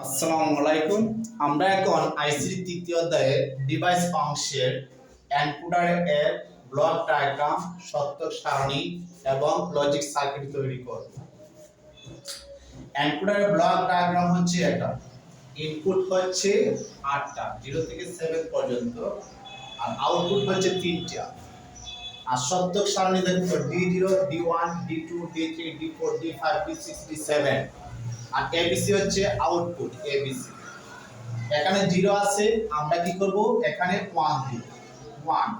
আসসালামু আলাইকুম। আমরা এখন আইসিটি তৃতীয় অধ্যায়ে ডিভাইস অংশের এনকোডার এর ব্লক ডায়াগ্রাম সত্য সারণী এবং লজিক সার্কিট তৈরি করব। এনকোডার ব্লক ডায়াগ্রাম হচ্ছে এটা ইনপুট হচ্ছে আটটা জিরো থেকে সেভেন পর্যন্ত, আর আউটপুট হচ্ছে তিনটা। আর সত্যক সারণী দেখো D zero D one D two D three D four D five D six D seven আর এবিসি হচ্ছে আউটপুট এবিসি এখানে জিরো আছে, আমরা কি করব? এখানে ওয়ান দিব। ওয়ান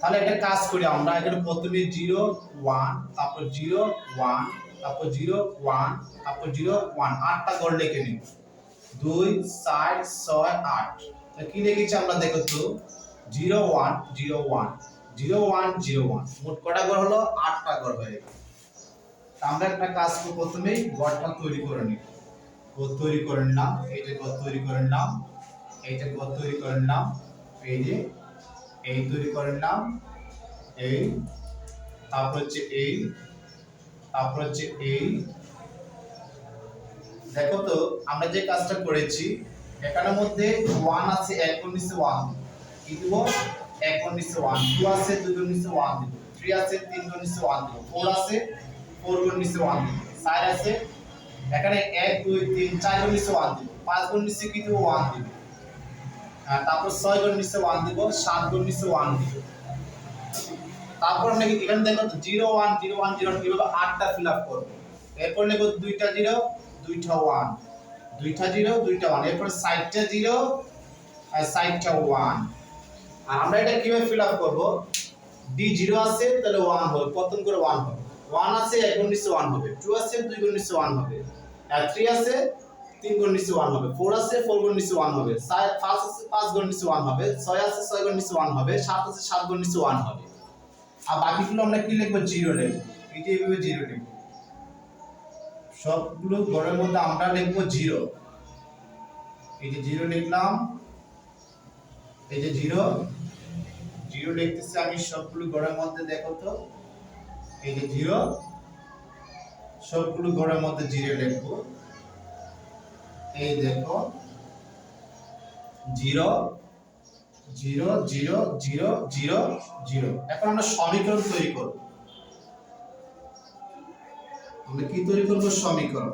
তাহলে একটা কাজ করি আমরা, এখানে প্রথমে জিরো ওয়ান তারপর জিরো ওয়ান তারপর জিরো ওয়ান তারপর জিরো ওয়ান আটটা ঘর লিখে নিব। দুই, চার, ছয়, আট। তো কি লিখেছি আমরা দেখো তো? Zero one zero one zero one zero one মোট কটা ঘর হলো? আটটা ঘর হয়ে গেল। আমরা একটা কাজ প্রথমেই ঘরটা তৈরি করে নিব। ঘর তৈরি করে নিলাম এই যে তৈরি করে নিলাম এই যে তৈরি করে নিলাম এই যে এই তৈরি করে নিলাম এই, তারপর হচ্ছে এই, তারপর হচ্ছে এই। দেখো তো, আমরা যে কাজটা করেছি এখানের মধ্যে ওয়ান আছে, এক নিচে ওয়ান কি এক নিচে ওয়ান টু আছে, দুই নিচে ওয়ান দিব। থ্রি আছে, তিন নিচে ওয়ান দিব। ফোর আছে ফোর গুণ নিচে ওয়ান দিব আছে, এখানে এক, দুই, তিন, চার গুণ নিচে দিব। পাঁচ গুণ নিচে কি দিব? ওয়ান দিব। আর তারপর ছয় গুণ নিচে ওয়ান দিব, সাত গুণ নিচে ওয়ান দিব। তারপর আমরা কি- এখানে দেখো আটটা ফিল আপ করব? এরপর লিখব দুইটা জিরো দুইটা ওয়ান দুইটা জিরো দুইটা ওয়ান এরপর সাইডটা জিরো আর সাইডটা ওয়ান আর আমরা এটা কীভাবে ফিল আপ করব? ডি জিরো আছে, তাহলে ওয়ান হবে। প্রথম করে ওয়ান হবে। ওয়ান আছে, এক গুণ নিচে ওয়ান হবে। টু আছে, দুই গুণ নিচে ওয়ান হবে। আর আছে, তিন গুণ নিচে ওয়ান হবে। ফোর আছে ফোর গুণ নিচে ওয়ান হবে। পাঁচ আছে, পাঁচ গুণ নিচে ওয়ান হবে। ছয় আছে, ছয় গুণ নিচে ওয়ান হবে। সাত আছে, সাত গুণ নিচে ওয়ান হবে। আর বাকিগুলো আমরা কি লিখব? জিরো লিখব। এই যে এইভাবে জিরো লিখব। সবগুলো ঘরের মধ্যে আমরা লিখব জিরো এই যে জিরো লিখলাম। এই যে জিরো জিরো লিখতেছি আমি সবগুলো ঘরের মধ্যে, দেখো তো। এই যে জিরো। সবগুলো ঘরের মধ্যে জিরো লিখব। এই দেখো, zero zero zero zero zero zero. এখন আমরা সমীকরণ তৈরি করব। আমরা কি তৈরি করব? সমীকরণ।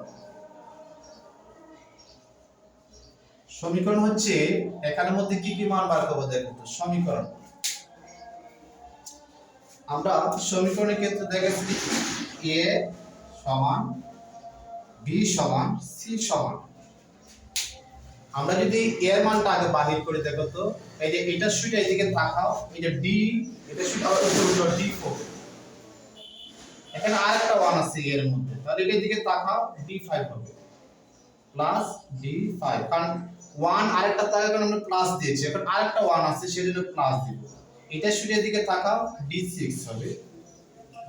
সমীকরণ হচ্ছে এখানের মধ্যে কি কি মান বার করব? দেখো, সমীকরণ। আমরা সমীকরণের ক্ষেত্রে দেখেছি এ সমান বি সমান সি সমান। আমরা যদি এর মানটা আগে বাহির করে, দেখো তো, এই যে এটা সুইটা এদিকে তাকাও যে ডি এটা সুইটা আবার ডি ফোর এখানে আরেকটা ওয়ান আছে এর মধ্যে, তাহলে এটার দিকে তাকাও ডি ফাইভ হবে। প্লাস ডি ফাইভ কারণ ওয়ান আরেকটা তাকাও কারণ আমরা প্লাস দিয়েছি, এখন আরেকটা ওয়ান আছে, সেজন্য প্লাস দিব। এটা সুইটার দিকে তাকাও ডি সিক্স হবে।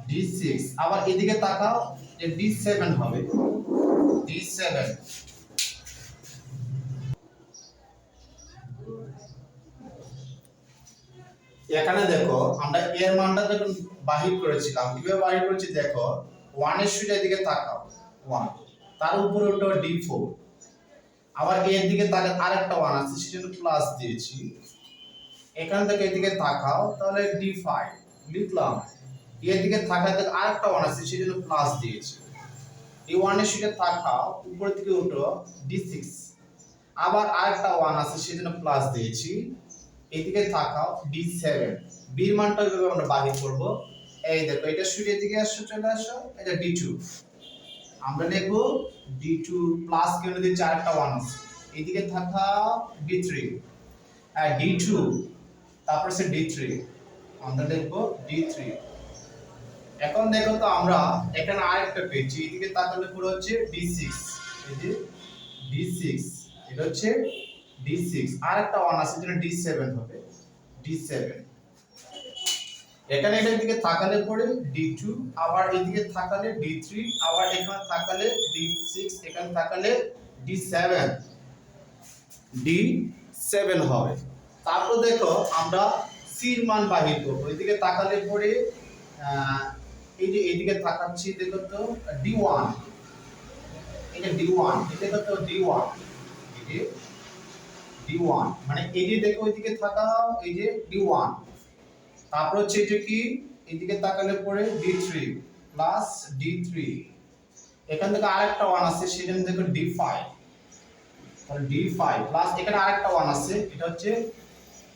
ডি সিক্স আবার এদিকে তাকাও, যে ডি সেভেন হবে। ডি সেভেন এখানে দেখো, আমরা এর মানটা যখন বাহির করেছিলাম। কীভাবে বাহির করেছি দেখো ওয়ানের সুইটার দিকে তাকাও ওয়ান তার উপরে ওটা ডি ফোর আবার এর দিকে তাকে আরেকটা ওয়ান আছে সেটা প্লাস দিয়েছি। এখান থেকে এদিকে তাকাও, তাহলে ডি ফাইভ লিখলাম। এর দিকে তাকাতে আরেকটা ওয়ান আছে সেজন্য প্লাস দিয়েছি। এই ওয়ানের সুইটার তাকাও উপরের দিকে উঠো ডি সিক্স আবার আরেকটা ওয়ান আছে সেজন্য প্লাস দিয়েছি। এদিকে তাকাও ডি সেভেন বির মানটা কীভাবে আমরা বাহির করব। এই দেখো, এটা সূর্যের দিকে আসো, চলে আসো, এটা ডি টু আমরা লিখব ডি টু প্লাস কেন দিয়ে চারটা ওয়ান আছে। এদিকে থাকা ডি থ্রি আর ডি টু তারপর সে ডি থ্রি আমরা দেখব ডি থ্রি এখন দেখো তো আমরা এখানে আরেকটা পেয়েছি, এদিকে তাকালে পুরো হচ্ছে ডি সিক্স এই ডি সিক্স এটা হচ্ছে ডি সিক্স আর একটা ওয়ান আছে যেটা ডি সেভেন হবে ডি সেভেন এখানে এটার দিকে তাকালে পরে ডি টু আবার এদিকে তাকালে ডি থ্রি আবার এখানে তাকালে ডি সিক্স এখানে তাকালে ডি সেভেন ডি সেভেন হবে। তারপর দেখো আমরা সির মান বাহির করব। এদিকে তাকালে পরে এই যে এদিকে তাকাচ্ছি, দেখো তো ডি ওয়ান এটা ডি ওয়ান এটা কত ডি ওয়ান ডি ওয়ান মানে এই যে দেখো ওইদিকে তাকাও এই যে ডি ওয়ান তারপর হচ্ছে এটা কি? এইদিকে তাকালে পরে D three plus D three এখান থেকে আরেকটা ওয়ান আছে, সেখানে দেখো D five D five plus এখানে আরেকটা ওয়ান আছে, এটা হচ্ছে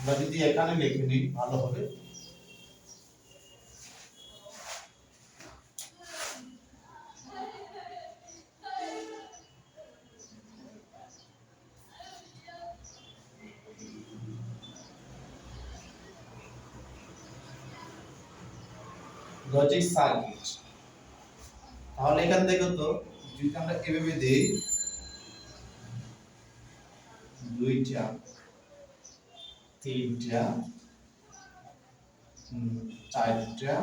আমরা যদি এখানে লিখে নিই, ভালো হবে। তাহলে এখান থেকে তো যদি আমরা এভাবে দেই, দুইটা তিনটা চারটা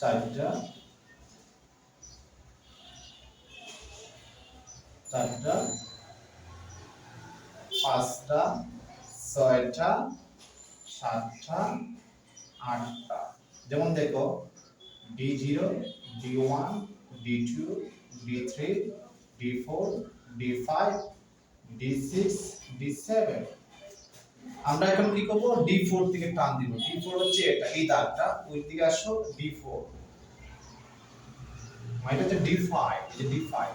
চারটা চারটা, পাঁচটা, ছয়টা, সাতটা, আটটা। যেমন দেখো D zero D one D two D three D four D five D six D seven আমরা এখন কি করব? ডি ফোর থেকে টান দিব। ডি ফোর হচ্ছে এটা এই দাগটা। ওই দিকে আসো ডি ফোর হচ্ছে ডি ফাইভ এই যে ডি ফাইভ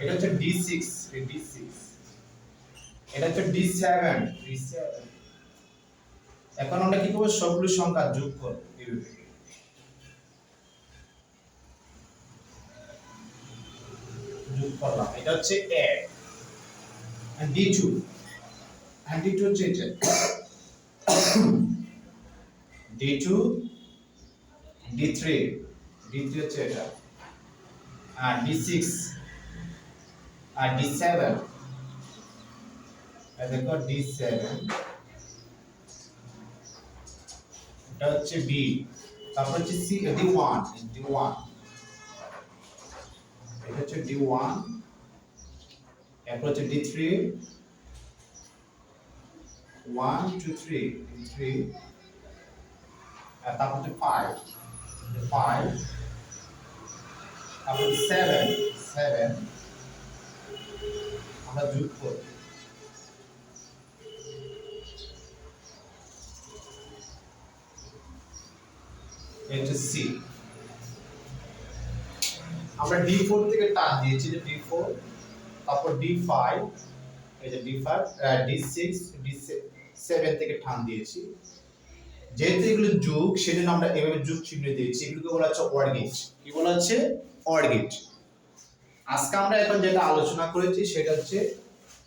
এটা হচ্ছে ডি সিক্স ডি সিক্স এটা হচ্ছে ডি সেভেন ডি সেভেন এখন আমরা কি করব? সবগুলো সংখ্যা যোগ করব। এইভাবে। যোগ করলাম। এটা হচ্ছে A D two D two হচ্ছে এটা। D two D three D three হচ্ছে এটা। আর ডি সিক্স আর ডি সেভেন দেখো ডি সেভেন এটা হচ্ছে বি তারপর হচ্ছে ওয়ান ডি ওয়ান এটা হচ্ছে ডি ওয়ান এরপর হচ্ছে D three one two three three আর তারপর হচ্ছে ফাইভ ফাইভ তারপর সেভেন সেভেন আমরা যোগ করব এটা সি আমরা ডি ফোর থেকে টান দিয়েছি যে ডি ফোর তারপর ডি ফাইভ এই যে D five D six D seven থেকে টান দিয়েছি। যেহেতু এগুলো যুগ সেজন্য আমরা এভাবে যুগ চিহ্ন দিয়েছি। এগুলোকে বলা হচ্ছে অর গেট কি বলা হচ্ছে? অর গেট আজকে আমরা এখন যেটা আলোচনা করেছি সেটা হচ্ছে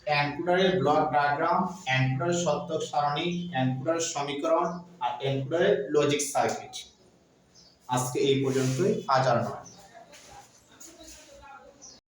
এনকোডারের ব্লক ডায়াগ্রাম এনকোডারের সত্যক সারণী এনকোডারের সমীকরণ আর এনকোডারের লজিক সার্কিট আজকে এই পর্যন্তই আজ আর নয়।